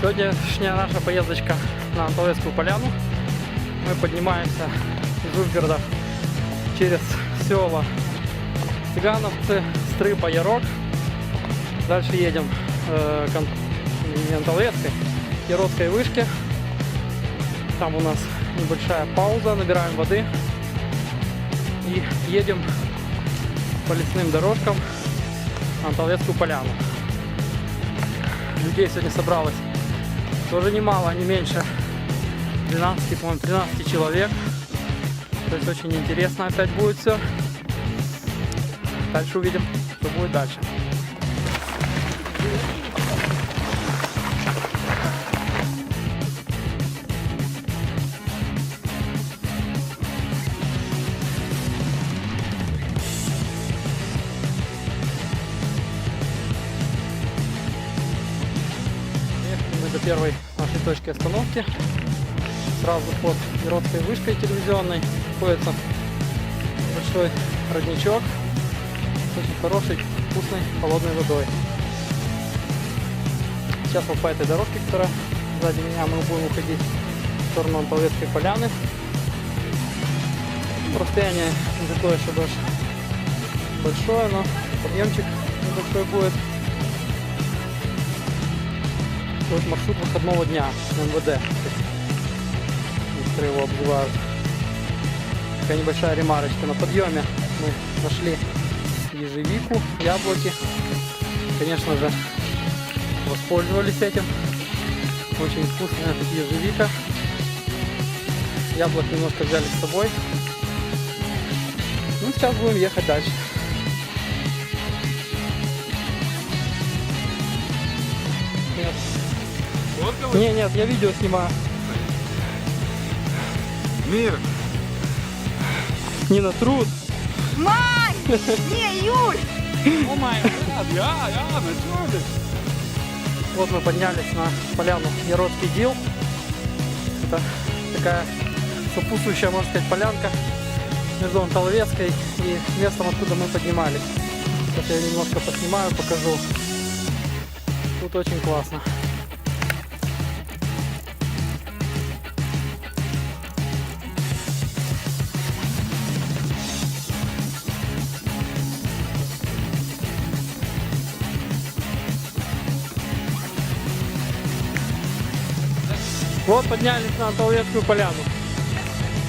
Сегодняшняя наша поездочка на Антолесскую поляну. Мы поднимаемся из Ужгорода через села Цыгановцы, Стрыпа, Ярок. Дальше едем э, к Ан- не Антолесской, Яродской вышке. Там у нас небольшая пауза, набираем воды. И едем по лесным дорожкам на Антолесскую поляну. Людей сегодня собралось тоже немало, не меньше 12, по-моему, 13 человек. То есть очень интересно опять будет все. Дальше увидим, что будет дальше. Первой нашей точки остановки. Сразу под Иродской вышкой телевизионной находится большой родничок с очень хорошей, вкусной, холодной водой. Сейчас вот по этой дорожке, которая сзади меня, мы будем уходить в сторону Антолецкой поляны. Расстояние не такое, чтобы аж большое, но подъемчик небольшой будет. Вот маршрут выходного дня МВД. Некоторые его обзывают. Такая небольшая ремарочка. На подъеме мы нашли ежевику, яблоки. Конечно же, воспользовались этим. Очень вкусная ежевика. Яблок немножко взяли с собой. Ну, сейчас будем ехать дальше. Не, нет, я видео снимаю. Мир, Не на труд. Май! Не, Юль! о май гад, я, я, natürlich. Вот мы поднялись на поляну Яродский Дил. Это такая сопутствующая, можно сказать, полянка между Антоловецкой и местом, откуда мы поднимались. Сейчас я немножко поснимаю, покажу. Тут очень классно. Вот поднялись на Антоловецкую поляну.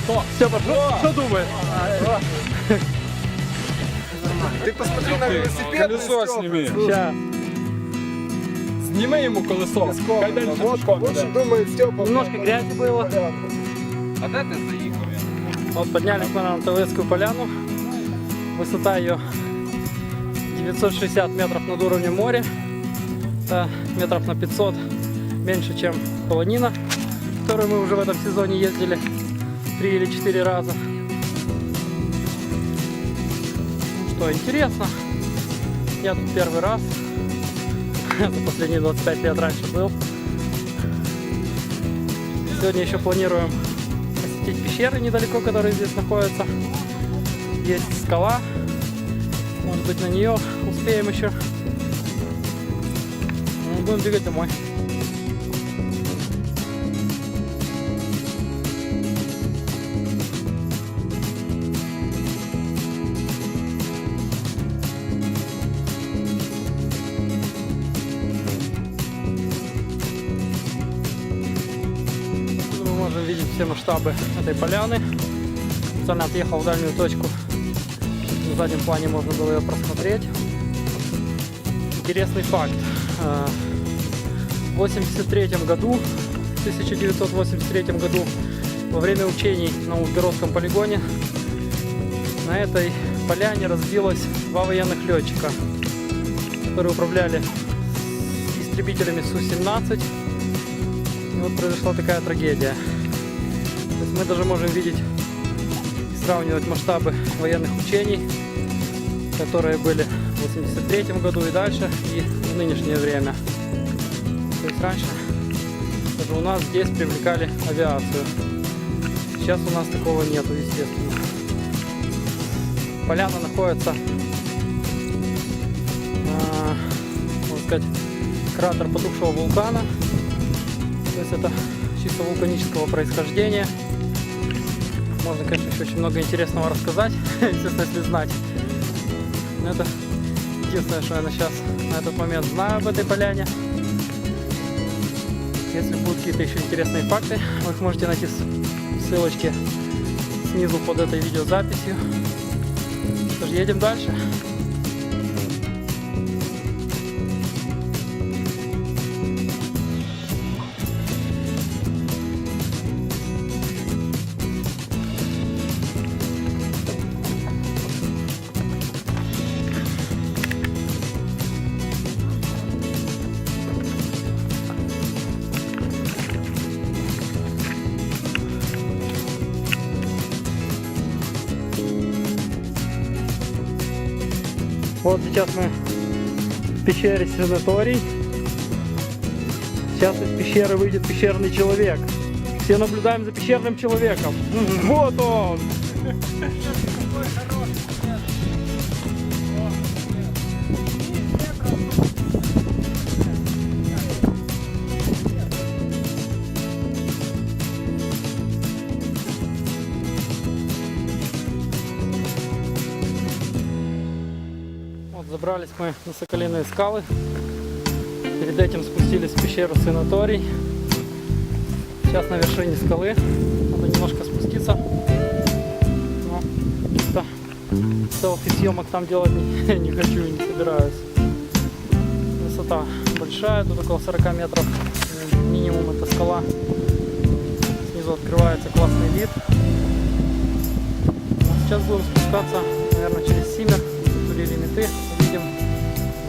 Что? Степа, что, что думаешь? Ты посмотри на велосипед. Колесо сними. Сейчас. Зніми йому колесо. Хай далі Вот, пішком вот іде. что думает Степа. Немножко грязи было. А де ти заїхав? Вот поднялись мы на Антоловецкую поляну. Высота ее 960 метров над уровнем моря. Это метров на 500 меньше, чем Полонина, в которую мы уже в этом сезоне ездили три или четыре раза. Что, интересно. Я тут первый раз. За последние 25 лет раньше был. Сегодня еще планируем посетить пещеры недалеко, которые здесь находятся. Есть скала. Может быть на нее успеем еще. Ну, будем бегать домой. Все масштабы этой поляны. Специально отъехал в дальнюю точку. На заднем плане можно было ее просмотреть. Интересный факт. В 83 году, в 1983 году, во время учений на Узгородском полигоне, на этой поляне разбилось два военных летчика, которые управляли истребителями Су-17. И вот произошла такая трагедия. Мы даже можем видеть и сравнивать масштабы военных учений, которые были в 83 году и дальше, и в нынешнее время. То есть раньше даже у нас здесь привлекали авиацию. Сейчас у нас такого нету, естественно. Поляна находится, а, можно сказать, кратер потухшего вулкана. То есть это чисто вулканического происхождения. Можно, конечно, еще очень много интересного рассказать, естественно, если знать. Но это единственное, что я на сейчас на этот момент знаю об этой поляне. Если будут какие-то еще интересные факты, вы их можете найти в ссылочке снизу под этой видеозаписью. Что ж, едем дальше. Вот сейчас мы в пещере Сенаторий. Сейчас из пещеры выйдет пещерный человек. Все наблюдаем за пещерным человеком. Вот он! Вот забрались мы на Соколиные скалы. Перед этим спустились в пещеру Санаторий. Сейчас на вершине скалы. Надо немножко спуститься. Но чисто селфи съемок там делать не, не хочу и не собираюсь. Высота большая, тут около 40 метров. Минимум это скала. Снизу открывается классный вид. Ну, Сейчас будем спускаться, наверное, через Симер, Турили Меты, едем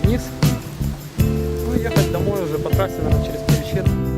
вниз. Ну ехать домой уже по трассе, наверное, через Перечин.